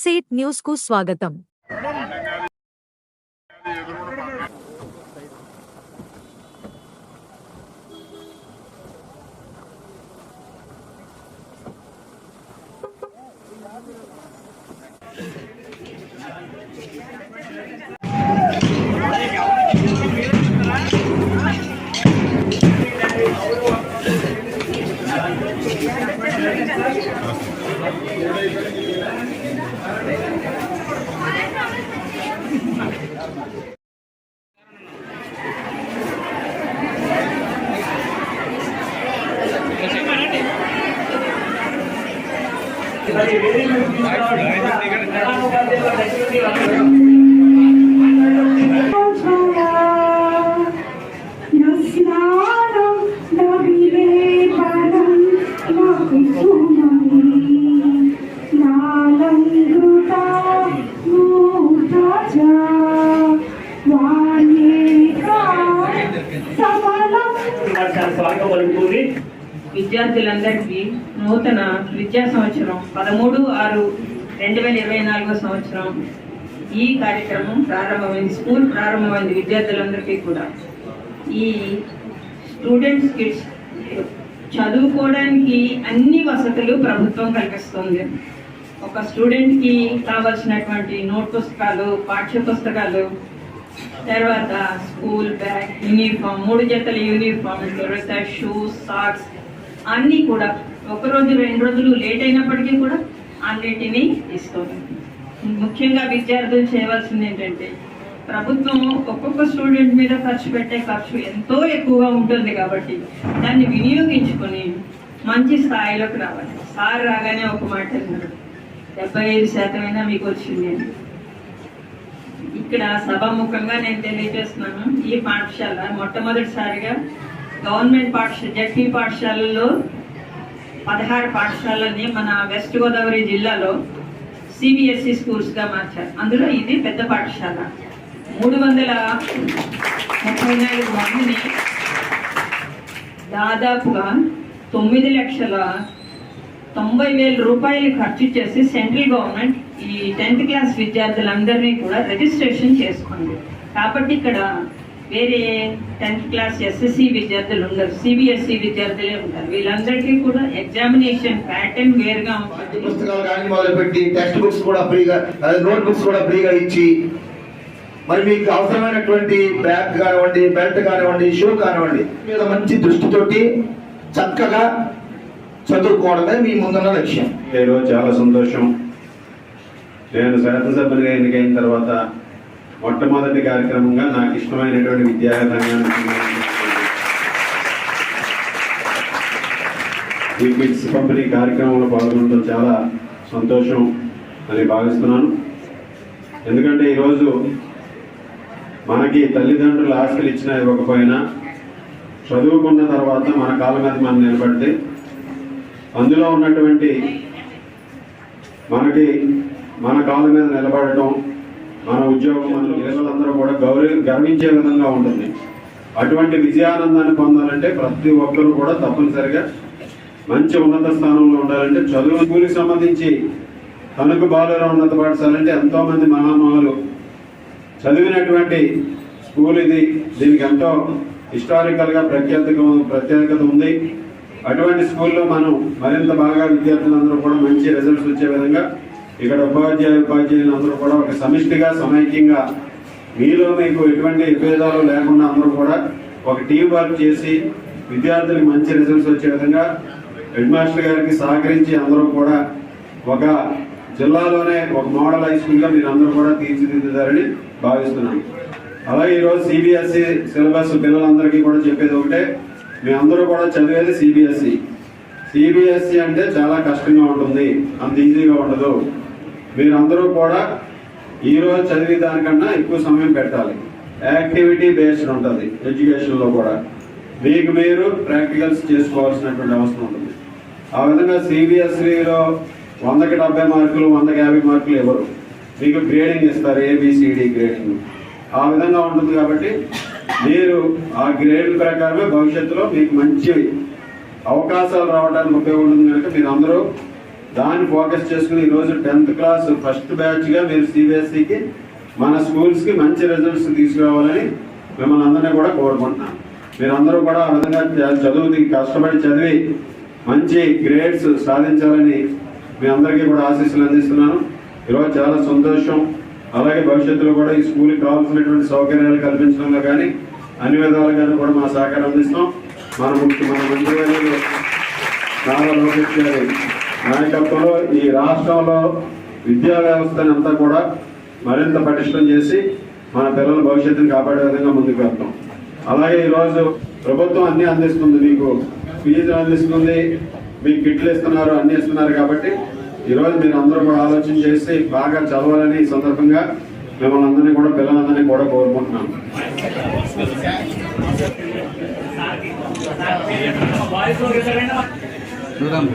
News eight news కు స్వాగతం నస్నానం పాఠశాల విద్యార్థులందరికీ నూతన విద్యా సంవత్సరం పదమూడు ఆరు రెండు వేల ఇరవై నాలుగో సంవత్సరం ఈ కార్యక్రమం ప్రారంభమైంది స్కూల్ ప్రారంభమైంది విద్యార్థులందరికీ కూడా. ఈ స్టూడెంట్స్ కిడ్స్ చదువుకోవడానికి అన్ని వసతులు ప్రభుత్వం కల్పిస్తుంది. ఒక స్టూడెంట్కి కావాల్సినటువంటి నోట్ పుస్తకాలు పాఠ్య పుస్తకాలు తర్వాత స్కూల్ యూనిఫామ్ మూడు జతల యూనిఫామ్ తర్వాత షూస్ సాక్స్ అన్నీ కూడా ఒక రోజు రెండు రోజులు లేట్ అయినప్పటికీ కూడా అన్నిటినీ ఇస్తుంది ముఖ్యంగా విద్యార్థులు చేయవలసింది ఏంటంటే ప్రభుత్వం ఒక్కొక్క స్టూడెంట్ మీద ఖర్చు పెట్టే ఖర్చు ఎంతో ఎక్కువగా ఉంటుంది కాబట్టి దాన్ని వినియోగించుకొని మంచి స్థాయిలోకి రావాలి. సార్ రాగానే ఒక మాట అన్నాడు డెబ్బై ఐదు శాతమైనా మీకు వచ్చింది అని. ఇక్కడ సభాముఖంగా నేను తెలియజేస్తున్నాను ఈ పాఠశాల మొట్టమొదటిసారిగా గవర్నమెంట్ పాఠశాల జడ్పీ పాఠశాలల్లో పదహారు పాఠశాలని మన వెస్ట్ గోదావరి జిల్లాలో సిబిఎస్ఈ స్కూల్స్గా మార్చారు. అందులో ఇది పెద్ద పాఠశాల. మూడు వందల ముప్పై నాలుగు మందిని దాదాపుగా తొమ్మిది లక్షల తొంభై వేల రూపాయలు ఖర్చు చేసి సెంట్రల్ గవర్నమెంట్ ఈ టెన్త్ క్లాస్ విద్యార్థులందరినీ కూడా రిజిస్ట్రేషన్ చేసుకుంది కాబట్టి ఇక్కడ వేరే టెన్త్ క్లాస్ ఎస్ఎస్సి విద్యార్థులు ఉండరు సిబిఎస్ఈ విద్యార్థులే ఉంటారు. వీళ్ళందరికీ కూడా ఎగ్జామినేషన్ ప్యాటర్న్ వేరుగా ఉంటుంది. పుస్తకాలు కానీ మొదలుపెట్టి టెక్స్ట్ బుక్స్ కూడా ఫ్రీగా అదే నోట్ బుక్స్ కూడా ఫ్రీగా ఇచ్చి మరి మీకు అవసరమైనటువంటి బ్యాగ్ కానివ్వండి బెల్ట్ కానివ్వండి షూ కానివ్వండి మీద మంచి దృష్టితోటి చక్కగా చదువుకోవడమే మీ ముందున్న లక్ష్యం. ఈరోజు చాలా సంతోషం. నేను శాసనసభ్యునిగా ఎన్నికైన తర్వాత మొట్టమొదటి కార్యక్రమంగా నాకు ఇష్టమైనటువంటి విద్యా రంగానికి ఈ కిడ్స్ పంపిణీ కార్యక్రమంలో పాల్గొనడం చాలా సంతోషం అని భావిస్తున్నాను. ఎందుకంటే ఈరోజు మనకి తల్లిదండ్రులు ఆస్తులు ఇచ్చినా ఇవ్వకపోయినా చదువుకున్న తర్వాత మన కాళ్ళ మీద మనం నిలబడితే అందులో ఉన్నటువంటి మనకి మన కాళ్ళ మీద నిలబడటం మన ఉద్యోగం మన పిల్లలందరూ కూడా గౌరవ గర్వించే విధంగా ఉంటుంది. అటువంటి విజయానందాన్ని పొందాలంటే ప్రతి ఒక్కరు కూడా తప్పనిసరిగా మంచి ఉన్నత స్థానంలో ఉండాలంటే చదువు స్కూల్కి సంబంధించి తనకు బాలుర ఉన్నత పాఠశాల అంటే ఎంతో మహామహులు చదివినటువంటి స్కూల్ ఇది. దీనికి ఎంతో హిస్టారికల్గా ప్రఖ్యాతిక ప్రత్యేకత ఉంది. అటువంటి స్కూల్లో మనం మరింత బాగా విద్యార్థులందరూ కూడా మంచి రిజల్ట్స్ వచ్చే విధంగా ఇక్కడ ఉపాధ్యాయ ఉపాధ్యాయులు అందరూ కూడా ఒక సమిష్టిగా సమైక్యంగా మీలో మీకు ఎటువంటి విభేదాలు లేకుండా అందరూ కూడా ఒక టీం వర్క్ చేసి విద్యార్థులకు మంచి రిజల్ట్స్ వచ్చే విధంగా హెడ్ మాస్టర్ గారికి సహకరించి అందరూ కూడా ఒక జిల్లాలోనే ఒక మోడల్ హై స్కూల్గా మీరు అందరూ కూడా తీర్చిదిద్దుతారని భావిస్తున్నాను అలాగే ఈరోజు సిబిఎస్ఈ సిలబస్ పిల్లలందరికీ కూడా చెప్పేది ఒకటే మీ అందరూ కూడా చదివేది సిబిఎస్ఈ సిబిఎస్ఈ అంటే చాలా కష్టంగా ఉంటుంది అంత ఈజీగా ఉండదు. మీరందరూ కూడా ఈ రోజు చదివే దానికన్నా ఎక్కువ సమయం పెట్టాలి. యాక్టివిటీ బేస్డ్ ఉంటుంది ఎడ్యుకేషన్లో కూడా. మీకు మీరు ప్రాక్టికల్స్ చేసుకోవాల్సినటువంటి అవసరం ఉంటుంది. ఆ విధంగా సిబిఎస్ఈలో వందకి డెబ్బై మార్కులు వందకి యాభై మార్కులు ఇవ్వరు మీకు గ్రేడింగ్ ఇస్తారు ఏబిసిడి గ్రేడింగ్ ఆ విధంగా ఉంటుంది కాబట్టి మీరు ఆ గ్రేడ్ ప్రకారమే భవిష్యత్తులో మీకు మంచి అవకాశాలు రావడానికి ఉపయోగపడుతుంది కనుక మీరు అందరూ దాన్ని ఫోకస్ చేసుకుని ఈరోజు టెన్త్ క్లాస్ ఫస్ట్ బ్యాచ్గా మీరు సిబిఎస్ఈకి మన స్కూల్స్కి మంచి రిజల్ట్స్ తీసుకురావాలని మిమ్మల్ని అందరినీ కూడా కోరుకుంటున్నాం మీరందరూ కూడా ఆ విధంగా చదువుకి కష్టపడి చదివి మంచి గ్రేడ్స్ సాధించాలని మీ అందరికీ కూడా ఆశీస్సులు అందిస్తున్నాను. ఈరోజు చాలా సంతోషం. అలాగే భవిష్యత్తులో కూడా ఈ స్కూల్కి కావాల్సినటువంటి సౌకర్యాలు కల్పించడంలో కానీ అన్ని విధాలుగాను కూడా మా సహకారం అందిస్తాం. మన ముఖ్య మన మంత్రివర్యులు నారా లోకేష్ గారు నాయకత్వంలో ఈ రాష్ట్రంలో విద్యా వ్యవస్థని అంతా కూడా మరింత పటిష్టం చేసి మన పిల్లల భవిష్యత్తుని కాపాడే విధంగా ముందుకు వెళ్తాం. అలాగే ఈరోజు ప్రభుత్వం అన్నీ అందిస్తుంది మీకు ఫీజులు అందిస్తుంది మీకు కిట్లు ఇస్తున్నారు అన్ని ఇస్తున్నారు కాబట్టి ఈరోజు మీరు అందరూ కూడా ఆలోచన చేసి బాగా చదవాలని ఈ సందర్భంగా మిమ్మల్ని అందరినీ కూడా పిల్లలందరినీ కూడా కోరుకుంటున్నాను. చూద్దాం